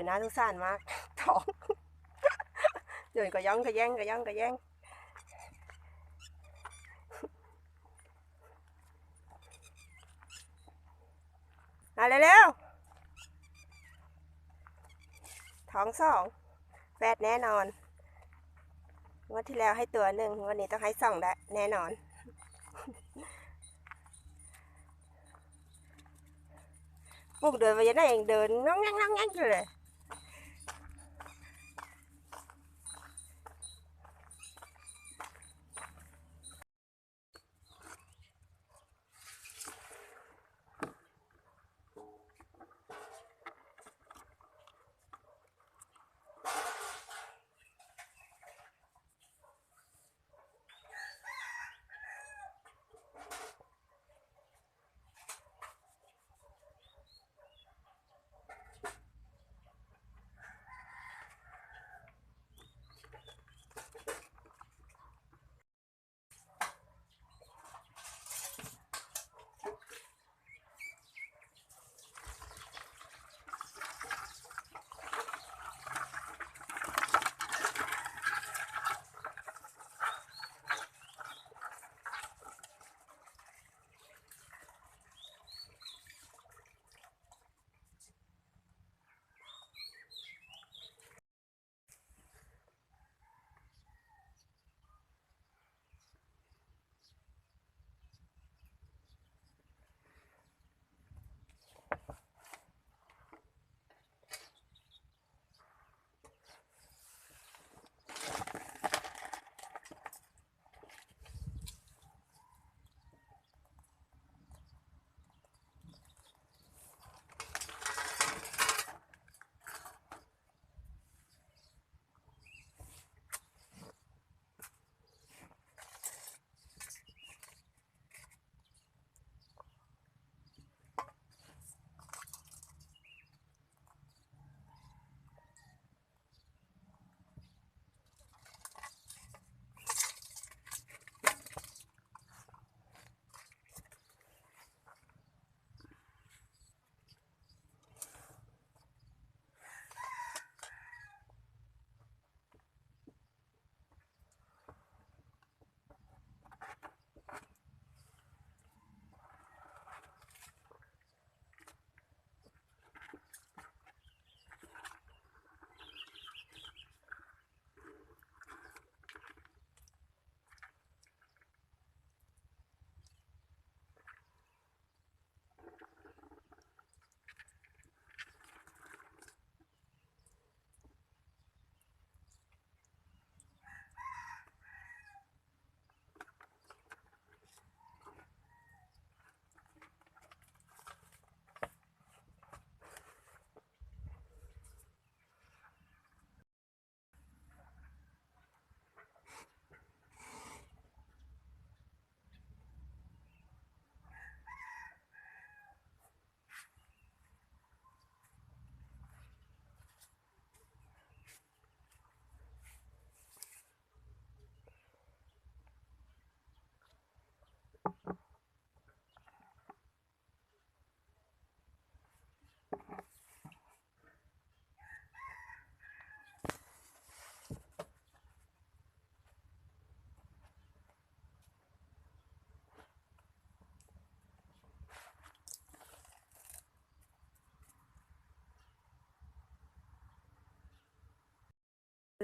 อน่าสงสารมากท้องเดินก็ย่องก็แย่งก็ย่องก็แย่งมาเร็วๆท้องสองแฟดแน่นอนวันที่แล้วให้ตัวหนึ่งวันนี้ต้องให้สองได้แน่นอนพวกเดินไปยังไงเองเดินง้องแงงง้องงงอยู่เลย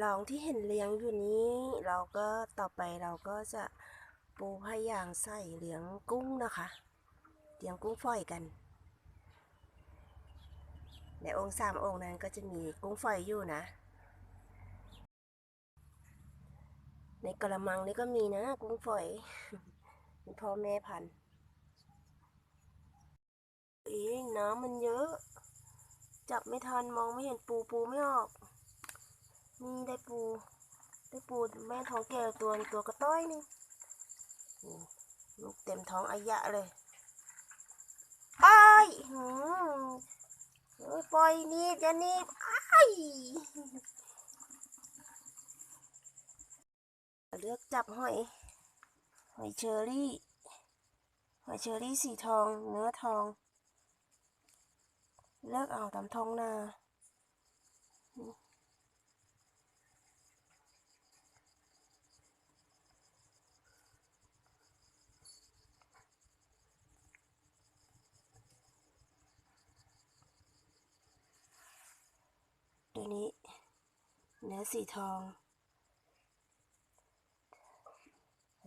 ลองที่เห็นเลี้ยงอยู่นี้เราก็ต่อไปเราก็จะปูพยางใส่เลี้ยงกุ้งนะคะเลี้ยงกุ้งฝอยกัน ในองค์สามองค์นั้นก็จะมีกุ้งฝอยอยู่นะ ในกระมังนี่ก็มีนะกุ้งฝอยเป็นพ่อแม่พันธุ์เองน้ำมันเยอะ จับไม่ทันมองไม่เห็นปูปูไม่ออก นี่ได้ปู ได้ปูแม่ท้องแก่ตัวตัวกระต้อยนี่ลูกเต็มท้องอายะเลยไอ้หืมโอ้ยปล่อยนี่จะนี่อ้เลือกจับหอย หอยเชอรี่ หอยเชอรี่สีทอง เนื้อทอง เลือกเอาตามทองนา ตัวนี้ เนื้อสีทอง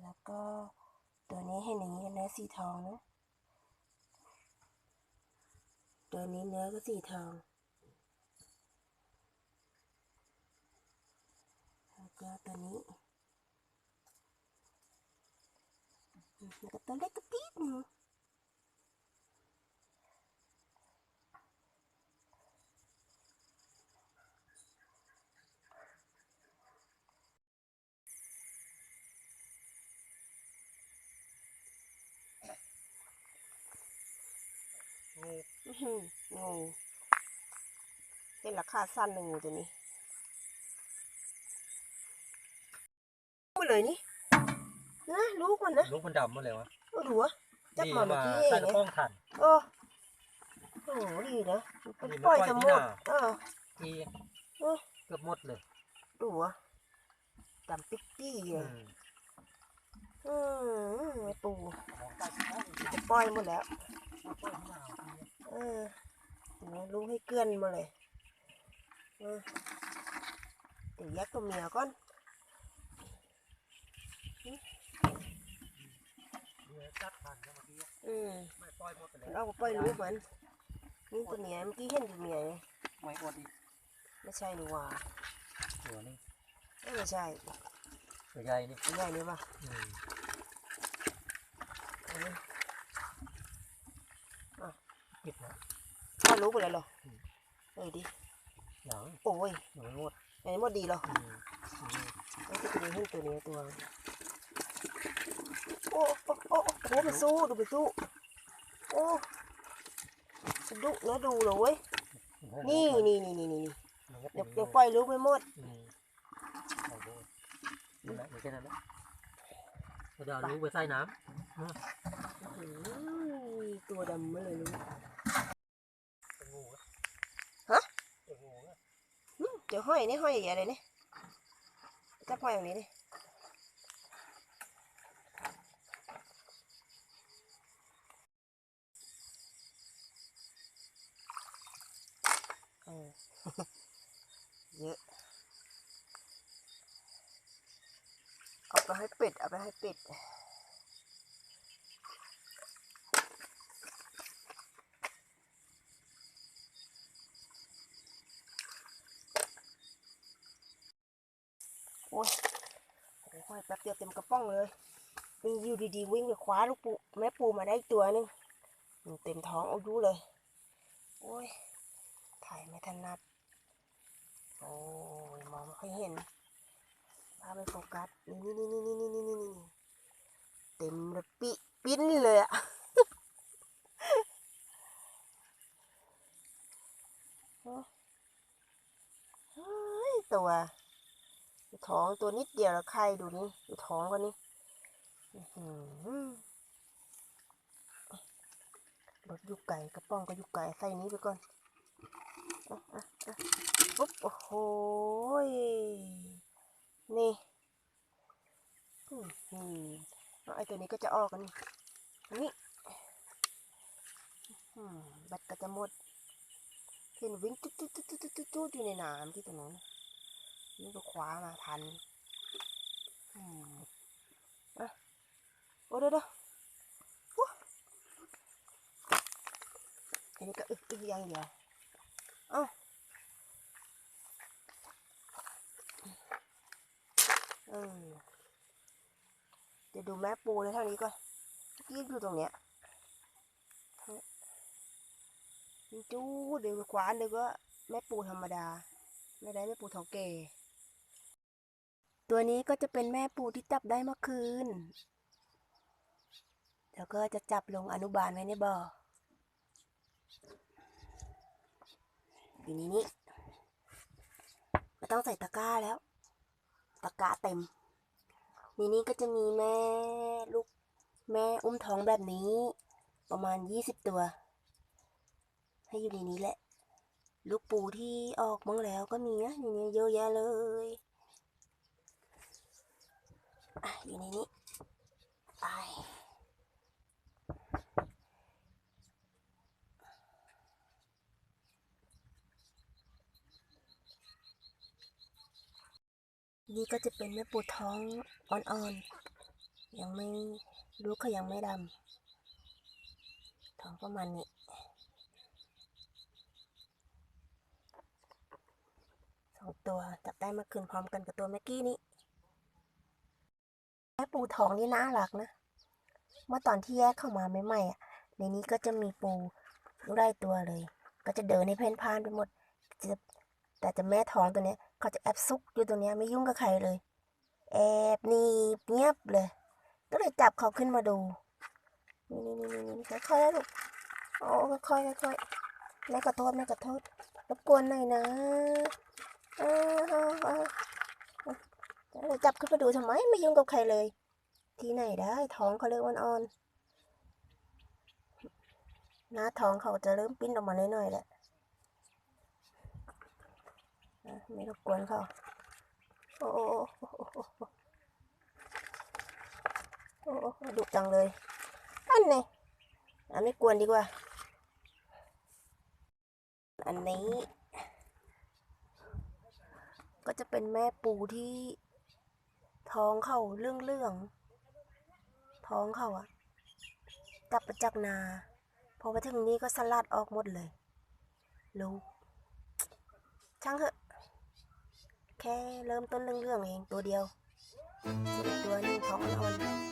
แล้วก็ตัวนี้เห็นอย่างนี้เนื้อสีทองนะ ตัวนี้เนื้อก็สีทอง แล้วก็ตัวนี้แล้วก็ตัวเล็กกระติ๊ดหนึง อื้อหืองูเห็นราคาสั้นเลยงูตัวนี้มาเลยนี่นะลูกมันนะลูกมันดำหมาเลยวะโอ้ดูวะจับนี่มาเมื่อมากี้เอใส่งกระไงป้องทันเออโอ้โหดีนะมันนี่มันปล่อยปล่อยสที่มุหดน้าเออที่เออเกือบหมดเลยดูวะดำปิ๊กปี้เลอืยมอืมไอ้ปูของใต้กระป้องจะปล่อยหมดแล้ว เออนไหมลูกให้เกลื่อนมาเลยเดี๋ยวแยกตัวเมียก่อนอืมไม่ปล่อยล้นวเอาไปล่อยลูกมันนี่ตัวเมียเมื่อกี้เห็นตัวเมียไงไม่อดอีกไม่ใช่นี่หว่าตัวนี้ไม่ใช่ตัวใหญ่นี่ตัวใหญ่นี่ป่ะอืมอ ปิดนะพ่อรู้ไปแล้วเหรอเออดิอย่างโอ้ยยังไม่หมดไอ้หมดดีเหรออืมอืมแล้วจะไปดูให้ตัวนี้ตัวโอ้โอ้โอ้โอ้โหไปสู้ดูไปสู้โอ้ดุนะดูเลยเว้ยนี่นี่นี่นี่นี่มันก็เดี๋ยวป็นเดี๋ยวปล่อยลูกไปหมดอืมเอาดูนั่นแหละไม่ใช่นั่นแหละเดี๋ยวเอาลูกไปใส่น้ำอืมอืมตัวดำมาเลยลูก เป็นงูอะ ฮะ เป็นงูอะ อืม เดี๋ยวห้อยนี่ห้อยใหญ่เลยนี่จับห้อยอย่างนี้ดิเออเยอะ เอาไปให้เป็ด เอาไปให้เป็ด โอ้ยโอ้ย ห้อยแป๊บเดียวเต็มกระป๋องเลยนี่อยู่ดีๆวิ่งไปคว้าลูกปูแม่ปูมาได้ตัวหนึงเต็มท้องเอาดูเลย โอ้ย ถ่ายไม่ถนัด โอ้ยมองไม่ค่อยเห็นพาไปโฟกัส นี่นี่นี่นี่นี่นี่นี่นี่เต็มเลยปิปิ้นเลยอะเฮ้ยตัว ท้องตัวนิดเดียวแล้วไข่ดูนี่ดูท้องกันนี่อื้อหือรถยุกไก่กระป๋องก็ยุกไก่ใส่นี้ไปก่อนอะอะอะปุ๊บโอ้โหนี่อื้อหือเอาไอตัวนี้ก็จะออกกันนี่นี่อื้อหือแบตก็จะหมดเห็นวิ่งตุ๊ดตุ๊ดตุ๊ดตุ๊ดตุ๊ดตุ๊ดอยู่ในน้ำที่ตรงนั้น นี่ก็คว้ามาทันอืมอะโอ้เดี๋ยวเดี๋ยวโอ้อันนี้ก็อึกอึกอย่างเดียวเอ้าเออเดี๋ยวดูแม่ปูเลยเท่านี้ก่อนเมื่อกี้อยู่ตรงเนี้ยนี่จู้เดี๋ยวคว้าเดี๋ยวก็แม่ปูธรรมดา ไม่ได้แม่ปูทองเก ตัวนี้ก็จะเป็นแม่ปูที่จับได้เมื่อคืน แล้วก็จะจับลงอนุบาลไว้ในบ่อ อยู่ในนี้ไม่ต้องใส่ตะกร้าแล้ว ตะกร้าเต็มในนี้ก็จะมีแม่ลูกแม่อุ้มท้องแบบนี้ ประมาณยี่สิบตัว ให้อยู่ในนี้แหละ ลูกปูที่ออกมั้งแล้วก็มีนะอยู่เนี่ยเยอะแยะเลย อะอยู่ในนี้ ไป นี่ก็จะเป็นแม่ปูท้องอ่อนๆ ยังไม่ลูกเขายังไม่ดำ ท้องประมาณนี้สองตัวจับได้มาคืนพร้อมกันกับตัวเมื่อกี้นี้ แม่ปูทองนี่น่ารักนะ เมื่อตอนที่แยกเข้ามาใหม่ๆอะในนี้ก็จะมีปูลูกได้ตัวเลย ก็จะเดินในเพนพ่านไปหมดจะแต่จะแม่ท้องตัวเนี้ยเขาจะแอบซุกอยู่ตรงเนี้ยไม่ยุ่งกับใครเลย แอบหนีบเงียบเลย ก็เลยจับเขาขึ้นมาดูนี่นี่นี่นี่นี่ค่อยๆลูกโอ้ค่อยๆค่อยๆแม่ขอโทษแม่ขอโทษรบกวนหน่อยนะเออ จับขึ้นมาดูทำไมไม่ยุ่งกับใครเลย ที่ไหนได้ ท้องเขาเริ่มอ่อนๆหน้าท้องเขาจะเริ่มปิ้นออกมาหน่อยๆแหละไม่รบกวนเขาโอ้โหโอ้โหดุจังเลย อันไหนไม่กวนดีกว่า อันนี้ ก็จะเป็นแม่ปูที่ ท้องเขาเรื่องเรื่องท้องเขาอะกลับมาจากนา พอมาถึงนี้ก็สลัดออกหมดเลยลูกช่างเถอะ แค่เริ่มต้นเรื่องเรื่องเองตัวเดียวตัวหนึงท้องอ่อนๆ